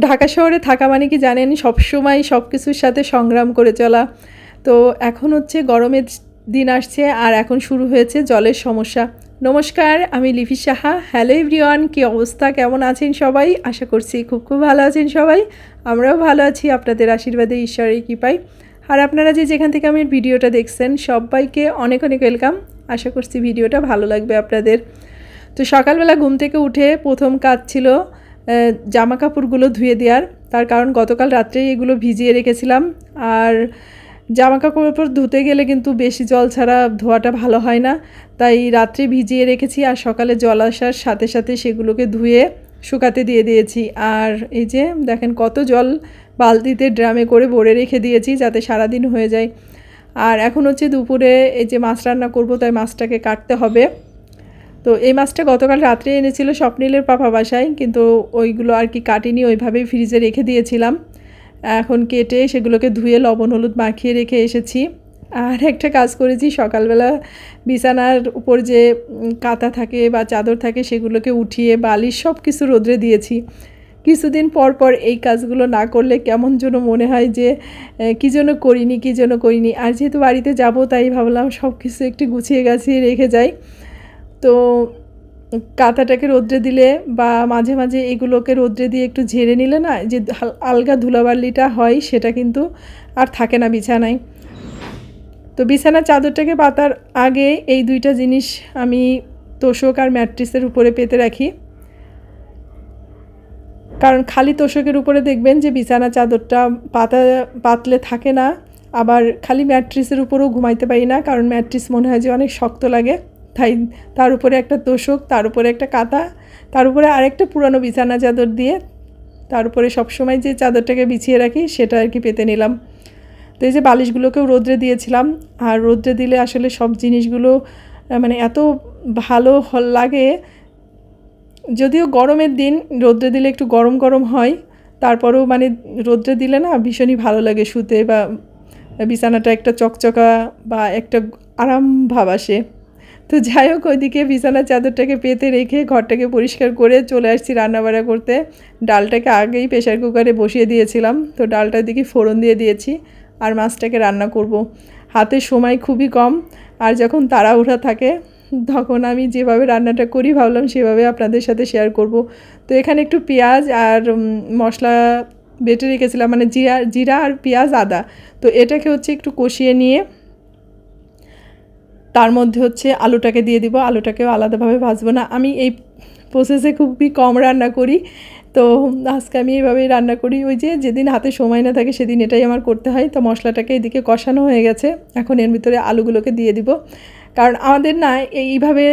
ঢাকা শহরে থাকা মানে কি জানেন সবসময় সব কিছুর সাথে সংগ্রাম করে চলা। তো এখন হচ্ছে গরমের দিন আসছে আর এখন শুরু হয়েছে জলের সমস্যা। নমস্কার, আমি লিপি সাহা। হ্যালো এভরিওয়ান, কী অবস্থা? কেমন আছেন সবাই? আশা করছি খুব খুব ভালো আছেন সবাই। আমরাও ভালো আছি, আপনাদের আশীর্বাদে, ঈশ্বরের কৃপায়। আর আপনারা যে যেখান থেকে আমার ভিডিওটা দেখছেন, সবাইকে অনেক অনেক ওয়েলকাম। আশা করছি ভিডিওটা ভালো লাগবে আপনাদের। তো সকালবেলা ঘুম থেকে উঠে প্রথম কাজ ছিল জামা কাপড়গুলো ধুয়ে দেওয়ার। তার কারণ গতকাল রাত্রেই এগুলো ভিজিয়ে রেখেছিলাম। আর জামা উপর ধুতে গেলে কিন্তু বেশি জল ছাড়া ধোয়াটা ভালো হয় না। তাই রাত্রে ভিজিয়ে রেখেছি আর সকালে জল আসার সাথে সাথে সেগুলোকে ধুয়ে শুকাতে দিয়ে দিয়েছি। আর এই যে দেখেন কত জল বালতিতে ড্রামে করে ভরে রেখে দিয়েছি যাতে সারাদিন হয়ে যায়। আর এখন হচ্ছে দুপুরে এই যে মাছ রান্না করব, তাই মাছটাকে কাটতে হবে। তো এই মাছটা গতকাল রাত্রে এনেছিল স্বপ্নিলের পাপা বাসায়, কিন্তু ওইগুলো আর কি কাটিনি, ওইভাবেই ফ্রিজে রেখে দিয়েছিলাম। এখন কেটে সেগুলোকে ধুয়ে লবণ, হলুদ মাখিয়ে রেখে এসেছি। আর একটা কাজ করেছি, সকালবেলা বিছানার উপর যে কাঁথা থাকে বা চাদর থাকে সেগুলোকে উঠিয়ে বালিশ সব কিছু রোদ্রে দিয়েছি। কিছুদিন পর পর এই কাজগুলো না করলে কেমন যেন মনে হয় যে কী জন্য করিনি, কী যেন করিনি। আর যেহেতু বাড়িতে যাব, তাই ভাবলাম সব কিছু একটু গুছিয়ে গাছিয়ে রেখে যাই। তো কাঁথাটাকে রোদ্রে দিলে বা মাঝে মাঝে এগুলোকে রোদ্রে দিয়ে একটু ঝেড়ে নিলে না, যে আলগা ধুলাবালিটা হয় সেটা কিন্তু আর থাকে না বিছানায়। তো বিছানার চাদরটাকে পাতার আগে এই দুইটা জিনিস আমি তোষক আর ম্যাট্রিসের উপরে পেতে রাখি। কারণ খালি তোষকের উপরে দেখবেন যে বিছানা চাদরটা পাতা, পাতলে থাকে না, আবার খালি ম্যাট্রিসের উপরেও ঘুমাইতে পারি না, কারণ ম্যাট্রিস মনে হয় যে অনেক শক্ত লাগে। তাই তার উপরে একটা তোষক, তার উপরে একটা কাঁথা তার উপরে আরেকটা পুরানো বিছানা চাদর দিয়ে তার উপরে সবসময় যে চাদরটাকে বিছিয়ে রাখি সেটা আর কি পেতে নিলাম। তো এই যে বালিশগুলোকেও রোদ্রে দিয়েছিলাম, আর রোদ্রে দিলে আসলে সব জিনিসগুলো মানে এত ভালো হ- লাগে। যদিও গরমের দিন রোদ্রে দিলে একটু গরম গরম হয়, তারপরেও মানে রোদ্রে দিলে না ভীষণই ভালো লাগে শুতে বা বিছানাটা একটা চকচকা বা একটা আরাম ভাব আসে। তো যাই হোক, ওইদিকে বিছানার চাদরটাকে পেতে রেখে ঘরটাকে পরিষ্কার করে চলে আসছি রান্নাবাড়া করতে। ডালটাকে আগেই প্রেশার কুকারে বসিয়ে দিয়েছিলাম। তো ডালটার দিকে ফোড়ন দিয়ে দিয়েছি আর মাছটাকে রান্না করব। হাতে সময় খুবই কম আর যখন তাড়াহুড়া থাকে, তখন আমি যেভাবে রান্নাটা করি ভাবলাম সেভাবে আপনাদের সাথে শেয়ার করব। তো এখানে একটু পেঁয়াজ আর মশলা বেটে রেখেছিলাম মানে জিরা জিরা আর পেঁয়াজ আদা। তো এটাকে হচ্ছে একটু কষিয়ে নিয়ে তার মধ্যে হচ্ছে আলুটাকে দিয়ে দিব, আলুটাকেও আলাদাভাবে ভাজবো না। আমি এই প্রসেসে খুবই কম রান্না করি। তো আজকে আমি এইভাবেই রান্না করি। ওই যে যেদিন হাতে সময় না থাকে সেদিন এটাই আমার করতে হয়। তো মশলাটাকে এদিকে কষানো হয়ে গেছে। এখন এর ভিতরে আলুগুলোকে দিয়ে দিব। কারণ আমাদের না এইভাবে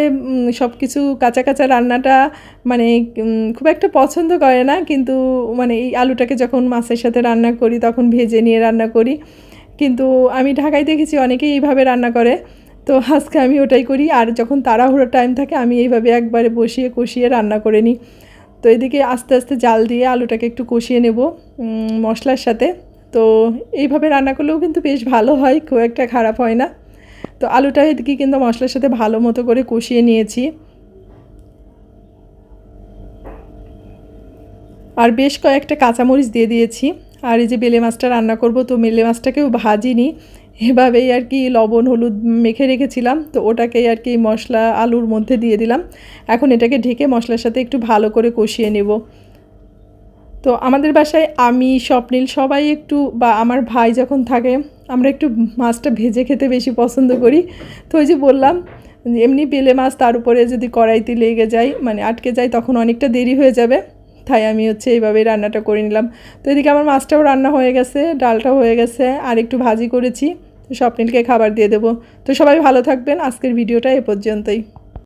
সব কিছু কাঁচা কাঁচা রান্নাটা মানে খুব একটা পছন্দ করে না। কিন্তু মানে এই আলুটাকে যখন মাছের সাথে রান্না করি, তখন ভেজে নিয়ে রান্না করি। কিন্তু আমি ঢাকায় দেখেছি অনেকেই এইভাবে রান্না করে। তো আজকে আমি ওটাই করি। আর যখন তাড়াহুড়ো টাইম থাকে, আমি এইভাবে একবারে বসিয়ে, কষিয়ে রান্না করে নিই। তো এদিকে আস্তে আস্তে জাল দিয়ে আলুটাকে একটু কষিয়ে নেব মশলার সাথে। তো এইভাবে রান্না করলেও কিন্তু বেশ ভালো হয়, খুব একটা খারাপ হয় না। তো আলুটা এদিকে কিন্তু মশলার সাথে ভালো মতো করে কষিয়ে নিয়েছি। আর বেশ কয়েকটা কাঁচামরিচ দিয়ে দিয়েছি। আর এই যে বেলে মাছটা রান্না করব, তো বেলে মাছটাকেও ভাজিনি। এভাবেই আর কি লবণ, হলুদ মেখে রেখেছিলাম। তো ওটাকেই আর কি মশলা আলুর মধ্যে দিয়ে দিলাম। এখন এটাকে ঢেকে মশলার সাথে একটু ভালো করে কষিয়ে নেব। তো আমাদের বাসায় আমি, স্বপ্নিল সবাই একটু বা আমার ভাই যখন থাকে, আমরা একটু মাছটা ভেজে খেতে বেশি পছন্দ করি। তো ওই যে বললাম, এমনি বেলে মাছ তার উপরে যদি কড়াইতে লেগে যায় মানে আটকে যায়, তখন অনেকটা দেরি হয়ে যাবে। তাই আমি হচ্ছে এইভাবেই রান্নাটা করে নিলাম। তো এদিকে আমার মাছটাও রান্না হয়ে গেছে, ডালটাও হয়ে গেছে, আর একটু ভাজি করেছি। তো স্বপ্নিলকে খাবার দিয়ে দেবো। তো সবাই ভালো থাকবেন। আজকের ভিডিওটা এ পর্যন্তই।